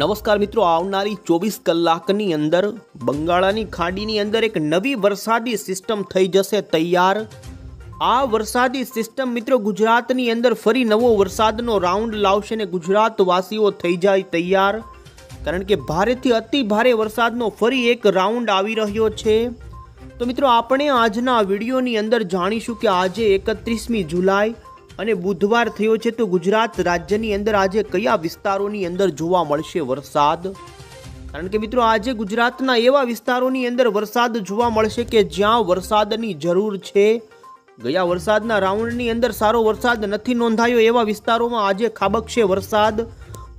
નમસ્કાર મિત્રો, આવનારી ચોવીસ કલાકની અંદર બંગાળાની ખાડીની અંદર એક નવી વરસાદી સિસ્ટમ થઈ જશે તૈયાર. આ વરસાદી સિસ્ટમ મિત્રો ગુજરાતની અંદર ફરી નવો વરસાદનો રાઉન્ડ લાવશે ને ગુજરાતવાસીઓ થઈ જાય તૈયાર. કારણ કે ભારેથી અતિ ભારે વરસાદનો ફરી એક રાઉન્ડ આવી રહ્યો છે. તો મિત્રો, આપણે આજના વિડીયોની અંદર જાણીશું કે આજે એકત્રીસમી જુલાઈ અને બુધવાર થયો છે તો ગુજરાત રાજ્યની અંદર આજે કયા વિસ્તારોની અંદર જોવા મળશે વરસાદ? કારણ કે મિત્રો આજે ગુજરાતના એવા વિસ્તારોની અંદર વરસાદ જોવા મળશે કે જ્યાં વરસાદની જરૂર છે. ગયા વરસાદના રાઉન્ડની અંદર સારો વરસાદ નથી નોંધાયો એવા વિસ્તારોમાં આજે ખાબકશે વરસાદ.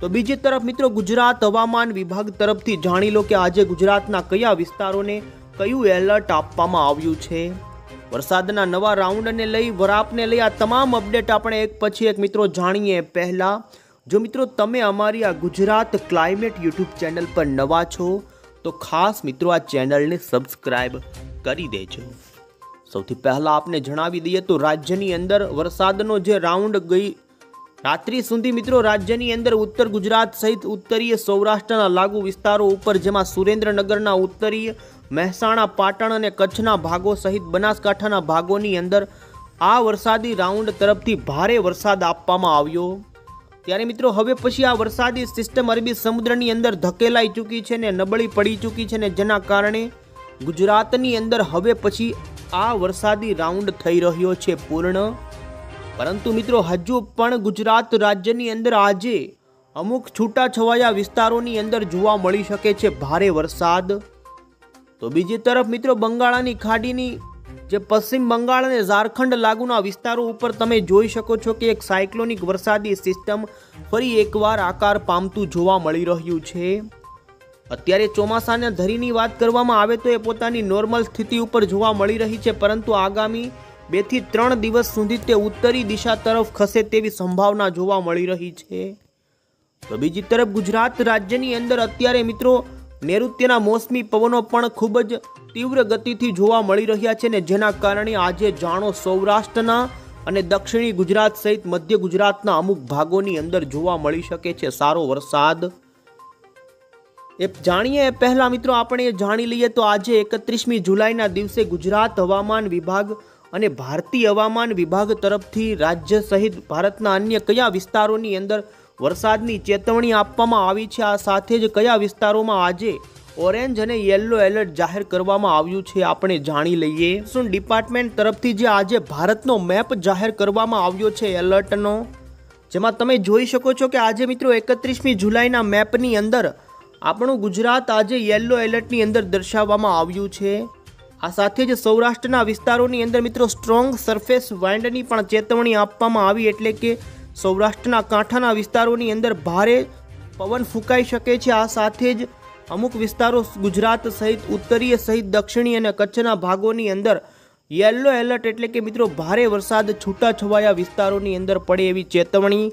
તો બીજી તરફ મિત્રો ગુજરાત હવામાન વિભાગ તરફથી જાણી લો કે આજે ગુજરાતના કયા વિસ્તારોને કયું એલર્ટ આપવામાં આવ્યું છે? વરસાદના નવા રાઉન્ડને લઈ, વરાપને લઈ આ તમામ અપડેટ આપણે એક પછી એક મિત્રો જાણીએ. પહેલાં, જો મિત્રો તમે અમારી આ ગુજરાત ક્લાઇમેટ યુટ્યુબ ચેનલ પર નવા છો, તો ખાસ મિત્રો આ ચેનલને સબસ્ક્રાઈબ કરી દેજો. સૌથી પહેલાં આપને જણાવી દઈએ તો રાજ્યની અંદર વરસાદનો જે રાઉન્ડ ગઈ રાત્રિ સુધી મિત્રો રાજ્યની અંદર ઉત્તર ગુજરાત સહિત ઉત્તરીય સૌરાષ્ટ્રના લાગુ વિસ્તારો ઉપર, જેમાં સુરેન્દ્રનગરના ઉત્તરીય મહેસાણા, પાટણ અને કચ્છના ભાગો સહિત બનાસકાંઠાના ભાગોની અંદર આ વરસાદી રાઉન્ડ તરફથી ભારે વરસાદ આપવામાં આવ્યો. ત્યારે મિત્રો, હવે પછી આ વરસાદી સિસ્ટમ અરબી સમુદ્રની અંદર ધકેલાઈ ચૂકી છે ને નબળી પડી ચૂકી છે ને જેના કારણે ગુજરાતની અંદર હવે પછી આ વરસાદી રાઉન્ડ થઈ રહ્યો છે પૂર્ણ. પરંતુ મિત્રો, હજુ પણ ગુજરાત રાજ્યની અંદર આજે અમુક છૂટાછવાયા વિસ્તારોની અંદર જોવા મળી શકે છે ભારે વરસાદ. તો બીજી તરફ મિત્રો, બંગાળાની ખાડીની, જે પશ્ચિમ બંગાળ અને ઝારખંડ લાગુના વિસ્તારો ઉપર તમે જોઈ શકો છો કે એક સાયક્લોનિક વરસાદી સિસ્ટમ ફરી એકવાર આકાર પામતું જોવા મળી રહ્યું છે. અત્યારે ચોમાસાના ધરીની વાત કરવામાં આવે તો એ પોતાની નોર્મલ સ્થિતિ ઉપર જોવા મળી રહી છે, પરંતુ આગામી બેથી ત્રણ દિવસ સુધી તે ઉત્તરી દિશા તરફ ખસે તેવી સંભાવના જોવા મળી રહી છે. તો બીજી તરફ ગુજરાત રાજ્યની અંદર અત્યારે મિત્રો નૈઋત્યના મોસમી પવનો પણ ખૂબ જ તીવ્ર ગતિથી જોવા મળી રહ્યા છે ને જેના કારણે આજે જાણો સૌરાષ્ટ્રના અને દક્ષિણી ગુજરાત સહિત મધ્ય ગુજરાતના અમુક ભાગોની અંદર જોવા મળી શકે છે સારો વરસાદ. એ જાણીએ પહેલા મિત્રો આપણે જાણી લઈએ તો આજે એકત્રીસમી જુલાઈના દિવસે ગુજરાત હવામાન વિભાગ અને ભારતીય હવામાન વિભાગ તરફથી રાજ્ય સહિત ભારતના અન્ય કયા વિસ્તારોની અંદર વરસાદની ચેતવણી આપવામાં આવી છે? આ સાથે જ કયા વિસ્તારોમાં આજે ઓરેન્જ અને યલો એલર્ટ જાહેર કરવામાં આવ્યું છે આપણે જાણી લઈએ. શું ડિપાર્ટમેન્ટ તરફથી જે આજે ભારતનો મેપ જાહેર કરવામાં આવ્યો છે એલર્ટનો? જેમાં તમે જોઈ શકો છો કે આજે મિત્રો એકત્રીસમી જુલાઈના મેપની અંદર આપણું ગુજરાત આજે યલો એલર્ટની અંદર દર્શાવવામાં આવ્યું છે. આ સાથે જ સૌરાષ્ટ્રના વિસ્તારોની અંદર મિત્રો સ્ટ્રોંગ સરફેસ વાઇન્ડની પણ ચેતવણી આપવામાં આવી એટલે કે સૌરાષ્ટ્રના કાંઠાના વિસ્તારોની અંદર ભારે પવન ફૂંકાઈ શકે છે. આ સાથે જ અમુક વિસ્તારો ગુજરાત સહિત, ઉત્તરીય સહિત, દક્ષિણી અને કચ્છના ભાગોની અંદર યેલો એલર્ટ એટલે કે મિત્રો ભારે વરસાદ છૂટાછવાયા વિસ્તારોની અંદર પડે એવી ચેતવણી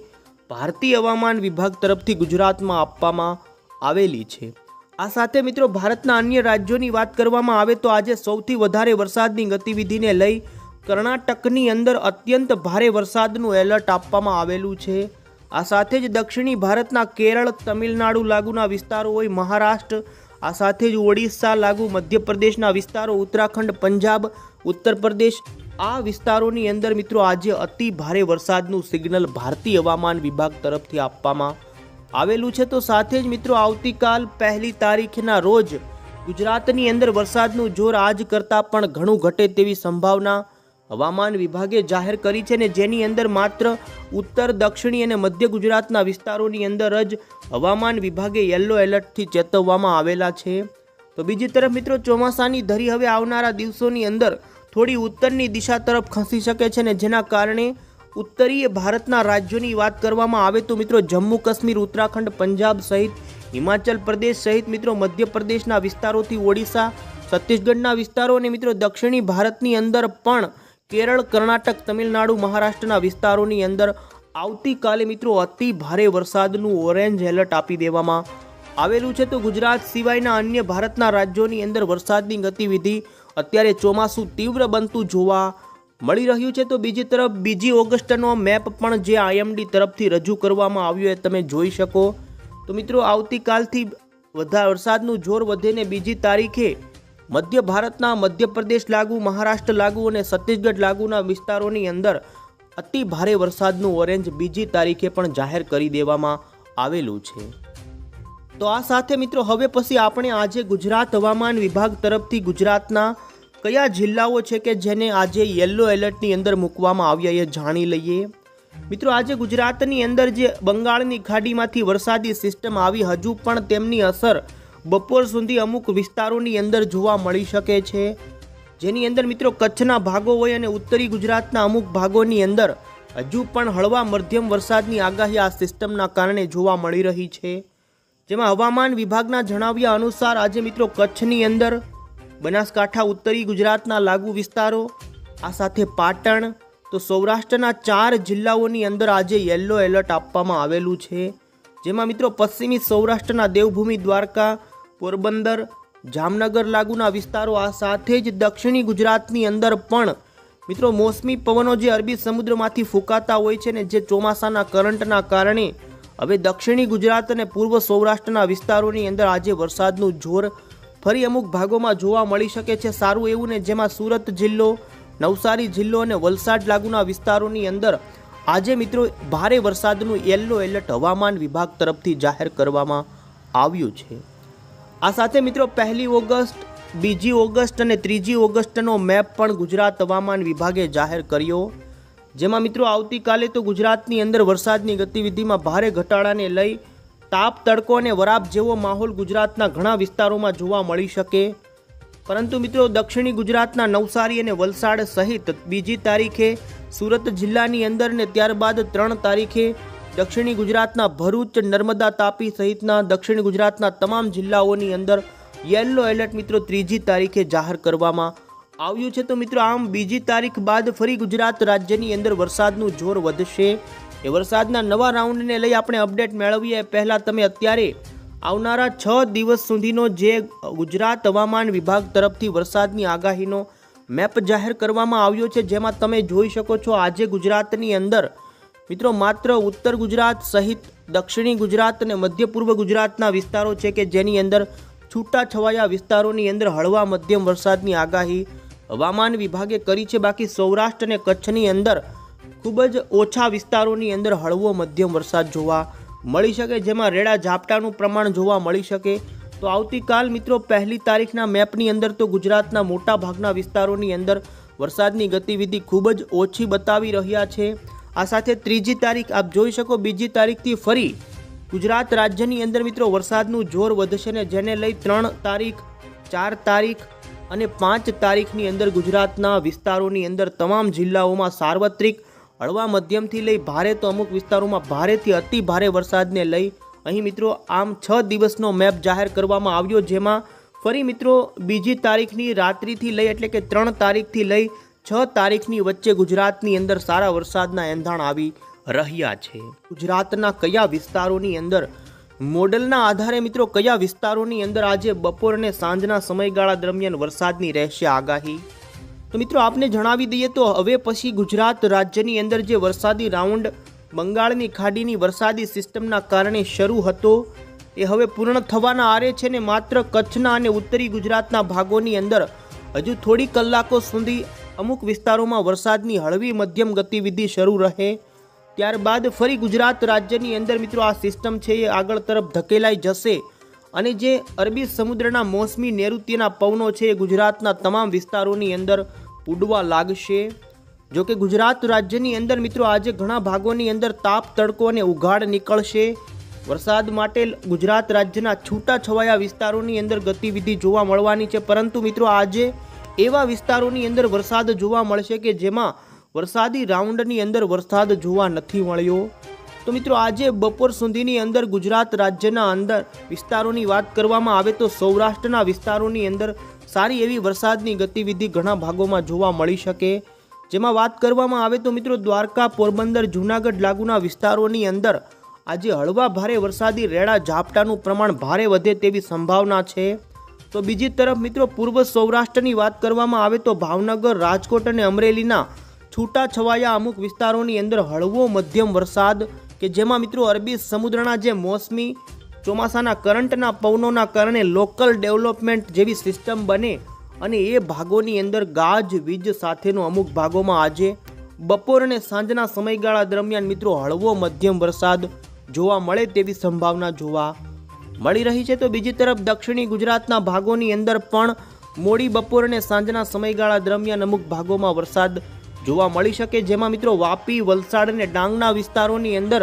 ભારતીય હવામાન વિભાગ તરફથી ગુજરાતમાં આપવામાં આવેલી છે. આ સાથે મિત્રો ભારતના અન્ય રાજ્યોની વાત કરવામાં આવે તો આજે સૌથી વધારે વરસાદની ગતિવિધિને લઈ કર્ણાટકની અંદર અત્યંત ભારે વરસાદનું એલર્ટ આપવામાં આવેલું છે. આ સાથે જ દક્ષિણી ભારતના કેરળ, તમિલનાડુ લાગુના વિસ્તારો હોય મહારાષ્ટ્ર, આ સાથે જ ઓડિશા લાગુ, મધ્યપ્રદેશના વિસ્તારો, ઉત્તરાખંડ, પંજાબ ઉત્તર પ્રદેશ આ વિસ્તારોની અંદર મિત્રો આજે અતિ ભારે વરસાદનું સિગ્નલ ભારતીય હવામાન વિભાગ તરફથી આપવામાં આવેલું છે તો સાથે જ મિત્રો આવતીકાલ પહેલી તારીખના રોજ ગુજરાતની અંદર વરસાદનું જોર આજ કરતાં પણ ઘણું ઘટે તેવી સંભાવના હવામાન વિભાગે જાહેર કરી છે ને જેની અંદર માત્ર ઉત્તર, દક્ષિણી અને મધ્ય ગુજરાતના વિસ્તારોની અંદર જ હવામાન વિભાગે યલો એલર્ટથી ચેતવવામાં આવેલા છે. તો બીજી તરફ મિત્રો ચોમાસાની ધરી હવે આવનારા દિવસોની અંદર થોડી ઉત્તરની દિશા તરફ ખસી શકે છે ને જેના કારણે ઉત્તરીય ભારતના રાજ્યોની વાત કરવામાં આવે તો મિત્રો જમ્મુ કાશ્મીર, ઉત્તરાખંડ, પંજાબ સહિત હિમાચલ પ્રદેશ સહિત મિત્રો મધ્યપ્રદેશના વિસ્તારોથી ઓડિશા, છત્તીસગઢના વિસ્તારો અને મિત્રો દક્ષિણી ભારતની અંદર પણ કેરળ, કર્ણાટક, તમિલનાડુ, મહારાષ્ટ્રના વિસ્તારોની અંદર આવતીકાલે મિત્રો અતિ ભારે વરસાદનું ઓરેન્જ એલર્ટ આપી દેવામાં આવેલું છે. તો ગુજરાત સિવાયના અન્ય ભારતના રાજ્યોની અંદર વરસાદની ગતિવિધિ અત્યારે ચોમાસું તીવ્ર બનતું જોવા મળી રહ્યું છે તો બીજી તરફ બીજી ઓગસ્ટનો મેપ પણ જે આઈએમડી તરફથી રજૂ કરવામાં આવ્યો એ તમે જોઈ શકો. તો મિત્રો, આવતીકાલથી વધારે વરસાદનું જોર વધીને બીજી તારીખે મધ્ય ભારતના મધ્યપ્રદેશ લાગુ, મહારાષ્ટ્ર લાગુ અને છત્તીસગઢ લાગુના વિસ્તારોની અંદર અતિ ભારે વરસાદનું ઓરેન્જ બીજી તારીખે પણ જાહેર કરી દેવામાં આવેલું છે. તો આ સાથે મિત્રો, હવે પછી આપણે આજે ગુજરાત હવામાન વિભાગ તરફથી ગુજરાતના કયા જિલ્લાઓ છે કે જેને આજે યલો એલર્ટની અંદર મૂકવામાં આવ્યા એ જાણી લઈએ? મિત્રો, આજે ગુજરાતની અંદર જે બંગાળની ખાડીમાંથી વરસાદી સિસ્ટમ આવી, હજુ પણ તેમની અસર બપોર સુધી અમુક વિસ્તારોની અંદર જોવા મળી શકે છે. જેની અંદર મિત્રો, કચ્છના ભાગો હોય અને ઉત્તરી ગુજરાતના અમુક ભાગોની અંદર હજુ પણ હળવા મધ્યમ વરસાદની આગાહી આ સિસ્ટમના કારણે જોવા મળી રહી છે. જેમાં હવામાન વિભાગના જણાવ્યા અનુસાર આજે મિત્રો, કચ્છની અંદર બનાસકાંઠા, ઉત્તરી ગુજરાતના લાગુ વિસ્તારો, આ સાથે પાટણ તો સૌરાષ્ટ્રના ચાર જિલ્લાઓની અંદર આજે યલો એલર્ટ આપવામાં આવેલું છે. જેમાં મિત્રો પશ્ચિમી સૌરાષ્ટ્રના દેવભૂમિ, દ્વારકા, પોરબંદર, જામનગર લાગુના વિસ્તારો, આ સાથે જ દક્ષિણી ગુજરાતની અંદર પણ મિત્રો મોસમી પવનો જે અરબી સમુદ્રમાંથી ફૂંકાતા હોય છે ને જે ચોમાસાના કરંટના કારણે, હવે દક્ષિણી ગુજરાત અને પૂર્વ સૌરાષ્ટ્રના વિસ્તારોની અંદર આજે વરસાદનું જોર ફરી અમુક ભાગોમાં જોવા મળી શકે છે સારું એવું ને જેમાં સુરત જિલ્લો, નવસારી જિલ્લો અને વલસાડ લાગુના વિસ્તારોની અંદર આજે મિત્રો ભારે વરસાદનું યલો એલર્ટ હવામાન વિભાગ તરફથી જાહેર કરવામાં આવ્યું છે. આ સાથે મિત્રો પહેલી ઓગસ્ટ, બીજી ઓગસ્ટ અને ત્રીજી ઓગસ્ટનો મેપ પણ ગુજરાત હવામાન વિભાગે જાહેર કર્યો. જેમાં મિત્રો આવતીકાલે તો ગુજરાતની અંદર વરસાદની ગતિવિધિમાં ભારે ઘટાડાને લઈ તાપ, તડકો અને વરાપ જેવો માહોલ ગુજરાતના ઘણા વિસ્તારોમાં જોવા મળી શકે. પરંતુ મિત્રો, દક્ષિણી ગુજરાતના નવસારી અને વલસાડ સહિત બીજી તારીખે સુરત જિલ્લાની અંદર ને ત્યારબાદ ત્રણ તારીખે દક્ષિણી ગુજરાતના ભરૂચ, નર્મદા તાપી સહિતના દક્ષિણ ગુજરાતના તમામ જિલ્લાઓની અંદર યલો એલર્ટ મિત્રો ત્રીજી તારીખે જાહેર કરવામાં આવ્યું છે. તો મિત્રો, આમ બીજી તારીખ બાદ ફરી ગુજરાત રાજ્યની અંદર વરસાદનું જોર વધશે. એ વરસાદના નવા રાઉન્ડને લઈ આપણે અપડેટ મેળવીએ. પહેલાં તમે અત્યારે આવનારા છ દિવસ સુધીનો જે ગુજરાત હવામાન વિભાગ તરફથી વરસાદની આગાહીનો મેપ જાહેર કરવામાં આવ્યો છે, જેમાં તમે જોઈ શકો છો આજે ગુજરાતની અંદર, મિત્રો, માત્ર ઉત્તર ગુજરાત સહિત દક્ષિણી ગુજરાત અને મધ્ય પૂર્વ ગુજરાતના વિસ્તારો છે કે જેની અંદર છૂટાછવાયા વિસ્તારોની અંદર હળવા મધ્યમ વરસાદની આગાહી હવામાન વિભાગે કરી છે. બાકી સૌરાષ્ટ્ર અને કચ્છની અંદર ખૂબ જ ઓછા વિસ્તારોની અંદર હળવો મધ્યમ વરસાદ જોવા મળી શકે, જેમાં રેડા ઝાપટાનું પ્રમાણ જોવા મળી શકે. તો આવતીકાલ મિત્રો, પહેલી તારીખના મેપની અંદર તો ગુજરાતના મોટા ભાગના વિસ્તારોની અંદર વરસાદની ગતિવિધિ ખૂબ જ ઓછી બતાવી રહ્યા છે. આ સાથે ત્રીજી તારીખ આપ જોઈ શકો, બીજી તારીખથી ફરી ગુજરાત રાજ્યની અંદર મિત્રો વરસાદનું જોર વધશે ને જેને લઈ ત્રણ તારીખ, ચાર તારીખ અને પાંચ તારીખની અંદર ગુજરાતના વિસ્તારોની અંદર તમામ જિલ્લાઓમાં સાર્વત્રિક હળવા મધ્યમથી લઈ ભારે તો અમુક વિસ્તારોમાં ભારેથી અતિ ભારે વરસાદને લઈ અહીં મિત્રો આમ છ દિવસનો મેપ જાહેર કરવામાં આવ્યો જેમાં ફરી મિત્રો બીજી તારીખની રાત્રિથી લઈ એટલે કે ત્રણ તારીખથી લઈ છ તારીખની વચ્ચે ગુજરાતની અંદર સારા વરસાદના એંધાણ આવી રહ્યા છે. ગુજરાતના કયા વિસ્તારોની અંદર? મોડલના આધારે મિત્રો કયા વિસ્તારોની અંદર આજે બપોર અને સાંજના સમયગાળા દરમિયાન વરસાદની રહેશે આગાહી? તો મિત્રો આપને જણાવી દઈએ તો હવે પછી ગુજરાત રાજ્યની અંદર જે વરસાદી રાઉન્ડ બંગાળની ખાડીની વરસાદી સિસ્ટમના કારણે શરૂ હતો, એ હવે પૂર્ણ થવાના આરે છે ને માત્ર કચ્છના અને ઉત્તરી ગુજરાતના ભાગોની અંદર હજુ થોડી કલાકો સુધી અમુક વિસ્તારોમાં વરસાદની હળવી મધ્યમ ગતિવિધિ શરૂ રહે. ત્યારબાદ ફરી ગુજરાત રાજ્યની અંદર મિત્રો આ સિસ્ટમ છે એ આગળ તરફ ધકેલાઈ જશે. અને જે અરબી સમુદ્રના મોસમી નૈઋત્યના પવનો છે, એ ગુજરાતના તમામ વિસ્તારોની અંદર ઉડવા લાગશે. જો કે ગુજરાત રાજ્યની અંદર મિત્રો આજે ઘણા ભાગોની અંદર તાપ, તડકો અને ઉઘાડ નીકળશે. વરસાદ માટે ગુજરાત રાજ્યના છૂટા છવાયા વિસ્તારોની અંદર ગતિવિધિ જોવા મળવાની છે. પરંતુ મિત્રો આજે એવા વિસ્તારોની અંદર વરસાદ જોવા મળશે કે જેમાં વરસાદી રાઉન્ડની અંદર વરસાદ જોવા નથી મળ્યો. તો મિત્રો આજે બપોર સુધીની અંદર ગુજરાત રાજ્યના અંદર વિસ્તારોની વાત કરવામાં આવે તો સૌરાષ્ટ્રના વિસ્તારોની અંદર સારી એવી વરસાદની ગતિવિધિ ઘણા ભાગોમાં જોવા મળી શકે. જેમાં વાત કરવામાં આવે તો મિત્રો દ્વારકા, પોરબંદર, જૂનાગઢ લાગુના વિસ્તારોની અંદર આજે હળવા ભારે વરસાદી રેડા ઝાપટાનું પ્રમાણ ભારે વધે તેવી સંભાવના છે. તો બીજી તરફ મિત્રો પૂર્વ સૌરાષ્ટ્રની વાત કરવામાં આવે તો ભાવનગર, રાજકોટ અને અમરેલીના છૂટાછવાયા અમુક વિસ્તારોની અંદર હળવો મધ્યમ વરસાદ કે જેમાં મિત્રો અરબી સમુદ્રના જે મોસમી ચોમાસાના કરંટના પવનોના કારણે લોકલ ડેવલપમેન્ટ જેવી સિસ્ટમ બને અને એ ભાગોની અંદર ગાજ, વીજ સાથેનો અમુક ભાગોમાં આજે બપોર અને સાંજના સમયગાળા દરમિયાન મિત્રો હળવો મધ્યમ વરસાદ જોવા મળે તેવી સંભાવના જોવા મળી રહી છે. તો બીજી તરફ દક્ષિણી ગુજરાતના ભાગોની અંદર પણ મોડી બપોર અને સાંજના સમયગાળા દરમિયાન અમુક ભાગોમાં વરસાદ જોવા મળી શકે, જેમાં મિત્રો વાપી, વલસાડ અને ડાંગના વિસ્તારોની અંદર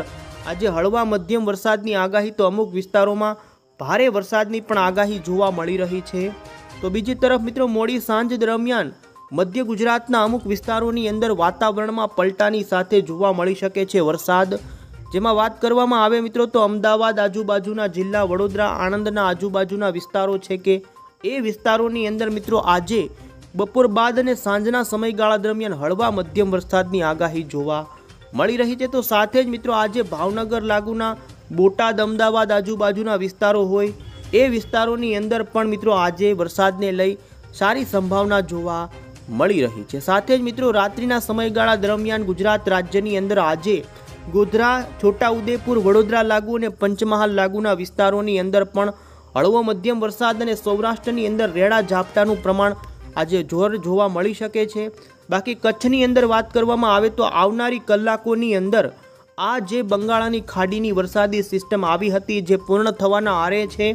આજે હળવા મધ્યમ વરસાદની આગાહી તો અમુક વિસ્તારોમાં ભારે વરસાદની પણ આગાહી જોવા મળી રહી છે. તો બીજી તરફ મિત્રો મોડી સાંજ દરમિયાન મધ્ય ગુજરાતના અમુક વિસ્તારોની અંદર વાતાવરણમાં પલટાની સાથે જોવા મળી શકે છે વરસાદ. જેમાં વાત કરવામાં આવે મિત્રો તો અમદાવાદ આજુબાજુના જિલ્લા વડોદરા, આણંદના આજુબાજુના વિસ્તારો છે કે, એ વિસ્તારોની અંદર મિત્રો આજે બપોર બાદ અને સાંજના સમયગાળા દરમિયાન હળવા મધ્યમ વરસાદની આગાહી જોવા મળી રહી છે. તો સાથે જ મિત્રો આજે ભાવનગર લાગુના બોટાદ, અમદાવાદ આજુબાજુના વિસ્તારો હોય એ વિસ્તારોની અંદર પણ મિત્રો આજે વરસાદને લઈ સારી સંભાવના જોવા મળી રહી છે. સાથે જ મિત્રો રાત્રિના સમયગાળા દરમિયાન ગુજરાત રાજ્યની અંદર આજે ગોધરા, છોટાઉદેપુર, વડોદરા લાગુ અને પંચમહાલ લાગુના વિસ્તારોની અંદર પણ હળવો મધ્યમ વરસાદ અને સૌરાષ્ટ્રની અંદર રેડા ઝાપટાનું પ્રમાણ આજે જોર જોવા મળી શકે છે. બાકી કચ્છની અંદર વાત કરવામાં આવે તો આવનારી કલાકોની અંદર આ જે બંગાળાની ખાડીની વરસાદી સિસ્ટમ આવી હતી જે પૂર્ણ થવાના આરે છે,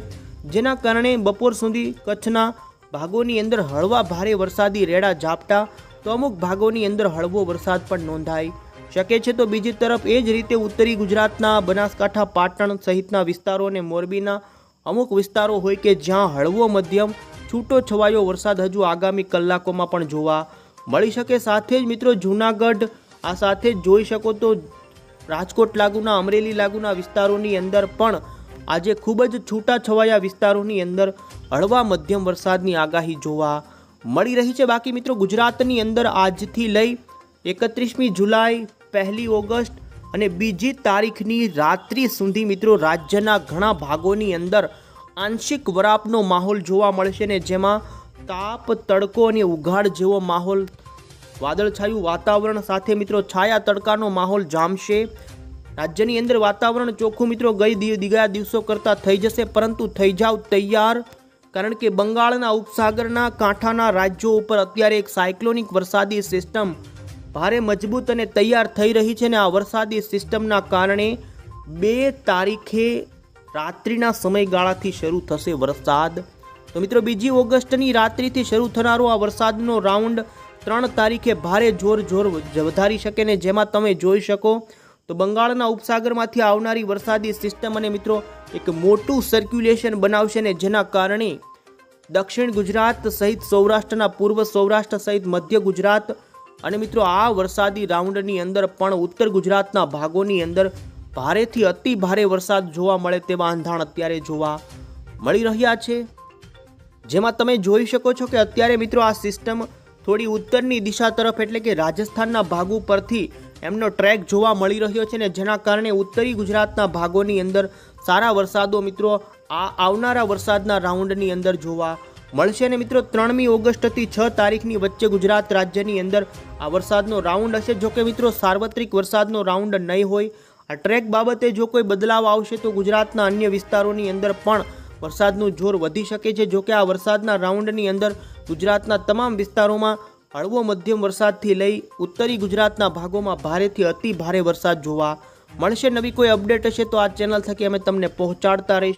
જેના કારણે બપોર સુધી કચ્છના ભાગોની અંદર હળવા ભારે વરસાદી રેડા ઝાપટા તો અમુક ભાગોની અંદર હળવો વરસાદ પણ નોંધાઈ શકે છે. તો બીજી તરફ એ જ રીતે ઉત્તરી ગુજરાતના બનાસકાંઠા, પાટણ સહિતના વિસ્તારો અને મોરબીના અમુક વિસ્તારો હોય કે જ્યાં હળવો મધ્યમ છૂટો છવાયો વરસાદ હજુ આગામી કલાકોમાં પણ જોવા મળી શકે. સાથે જ મિત્રો, જૂનાગઢ, આ સાથે જ જોઈ શકો તો રાજકોટ લાગુના, અમરેલી લાગુના વિસ્તારોની અંદર પણ આજે ખૂબ જ છૂટા છવાયા વિસ્તારોની અંદર હળવા મધ્યમ વરસાદની આગાહી જોવા મળી રહી છે. બાકી મિત્રો, ગુજરાતની અંદર આજથી લઈ એકત્રીસમી જુલાઈ, પહેલી ઓગસ્ટ અને બીજી તારીખની રાત્રિ સુધી મિત્રો, રાજ્યના ઘણા ભાગોની અંદર આંશિક વરાપનો માહોલ જોવા મળશે ને જેમાં તાપ, તડકો અને ઉઘાડ જેવો માહોલ, વાદળછાયું વાતાવરણ સાથે મિત્રો છાયા તડકાનો માહોલ જામશે. રાજ્યની અંદર વાતાવરણ ચોખ્ખું મિત્રો ગઈ દી, દિગા દિવસો કરતાં થઈ જશે, પરંતુ થઈ જાવ તૈયાર, કારણ કે બંગાળના ઉપસાગરના કાંઠાના રાજ્યો ઉપર અત્યારે એક સાયક્લોનિક વરસાદી સિસ્ટમ ભારે મજબૂત અને તૈયાર થઈ રહી છે ને આ વરસાદી સિસ્ટમના કારણે બે તારીખે રાત્રિના સમયગાળાથી શરૂ થશે વરસાદ. તો મિત્રો, બીજી ઓગસ્ટની રાત્રિથી શરૂ થનારો આ વરસાદનો રાઉન્ડ ત્રણ તારીખે ભારે જોર જોર વધારી શકે ને જેમાં તમે જોઈ શકો. તો બંગાળના ઉપસાગરમાંથી આવનારી વરસાદી સિસ્ટમ અને મિત્રો, એક મોટું સર્ક્યુલેશન બનાવશે ને જેના કારણે દક્ષિણ ગુજરાત સહિત સૌરાષ્ટ્રના પૂર્વ સૌરાષ્ટ્ર સહિત મધ્ય ગુજરાત અને મિત્રો, આ વરસાદી રાઉન્ડની અંદર પણ ઉત્તર ગુજરાતના ભાગોની અંદર ભારેથી અતિ ભારે વરસાદ જોવા મળે તેવા અંધાણ અત્યારે જોવા મળી રહ્યા છે. જેમાં તમે જોઈ શકો છો કે અત્યારે મિત્રો આ સિસ્ટમ થોડી ઉત્તરની દિશા તરફ એટલે કે રાજસ્થાનના ભાગો પરથી એમનો ટ્રેક જોવા મળી રહ્યો છે ને જેના કારણે ઉત્તરી ગુજરાતના ભાગોની અંદર સારા વરસાદો મિત્રો આ આવનારા વરસાદના રાઉન્ડની અંદર જોવા મળશે ને મિત્રો ત્રણમી ઓગસ્ટથી છ તારીખની વચ્ચે ગુજરાત રાજ્યની અંદર આ વરસાદનો રાઉન્ડ હશે. જોકે મિત્રો સાર્વત્રિક વરસાદનો રાઉન્ડ નહીં હોય આ ટ્રેક બાબતે જો કોઈ બદલાવ આવશે તો ગુજરાતના અન્ય વિસ્તારોની અંદર પણ વરસાદનું જોર વધી શકે છે. જો કે આ વરસાદના રાઉન્ડની અંદર ગુજરાતના તમામ વિસ્તારોમાં હળવો મધ્યમ વરસાદથી લઈ ઉત્તરી ગુજરાતના ભાગોમાં ભારેથી અતિ ભારે વરસાદ જોવા મળશે. નવી કોઈ અપડેટ હશે તો આ ચેનલ થકી અમે તમને પહોંચાડતા રહીશું.